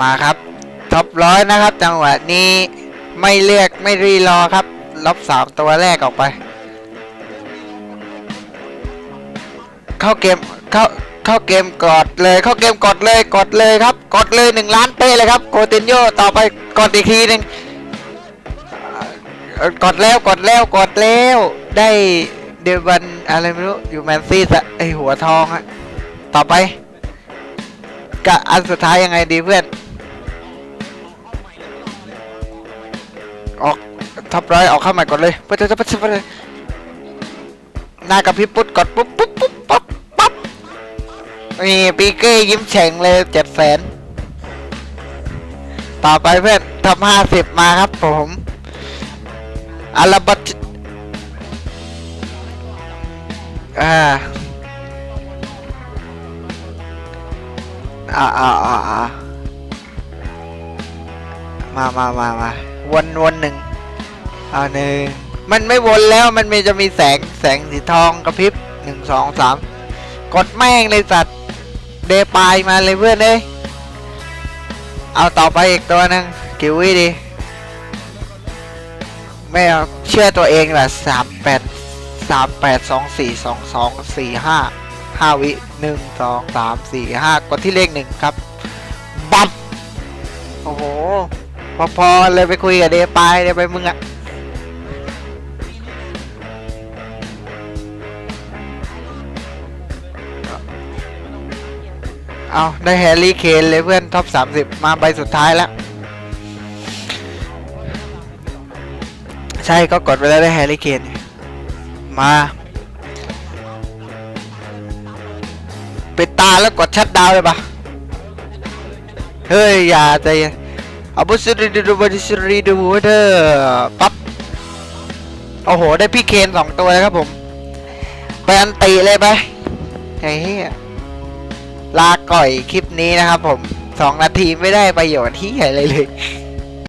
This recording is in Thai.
มาครับท็อปร้อยนะครับ จังหวะนี้ไม่เลือกไม่รีรอครับ ลบสามตัวแรกออกไป เข้าเกมเข้าเข้าเกมกดเลยเข้าเกมกดเลยกดเลยครับ กดเลยหนึ่งล้านเป้เลยครับโคตินโยต่อไปกดอีกทีหนึ่งกดแล้วกดแล้วกดแล้วได้เดวันอะไรไม่รู้อยู่แมนซีสอะไอหัวทองอะต่อไปกะอันสุดท้ายยังไงดีเพื่อน ท็อปร้อยออกเข้าใหม่ก่อนเลยไปเลยไปเลยไปเลยหน้ากับพี่ปุ๊ดกดปุ๊บปุ๊บปุ๊บปั๊บปั๊บนี่ปีเก้ยิ้มแฉ่งเลยเจ็ดแสนต่อไปเพื่อนท็อปห้าสิบมาครับผมอาราบัตอ่าอ่าอ่าอ่ามามามามาวนวนหนึ่ง อาหนึ่งมันไม่วนแล้วมันมีจะมีแสงแสงสีทองกระพริบหนึ่งสองสามกดแม่งเลยสัตว์เดปายมาเลยเพื่อนเอ้ยเอาต่อไปอีกตัวหนึ่งกิวิดีไม่เอาเชื่อตัวเองแหละสามแปดสามแปดสองสี่สองสองสี่ห้าห้าวิหนึ่งสองสามสี่ห้ากดที่เลขหนึ่งครับ บับโอ้โห พอพอเลยไปคุยกับเดปายเดไปมึงอะ เอาได้แฮร์รี่เคนเลยเพื่อนท็อป 30 มาใบสุดท้ายแล้ว ใช่ก็กดไปแล้วได้แฮร์รี่เคนมา ปิดตาแล้วกดชัดดาวเลยปะเฮ้ย อย่าใจเย็นอาบุสรีดูบุสรีดูเธอปั๊บ โอ้โห ได้พี่เคนสองตัวเลยครับผม ไปอันติเลยไปไอ้เหี้ย ลาก่อยคลิปนี้นะครับผมสองนาทีไม่ได้ประโยชน์ที่ไหนเลยเลย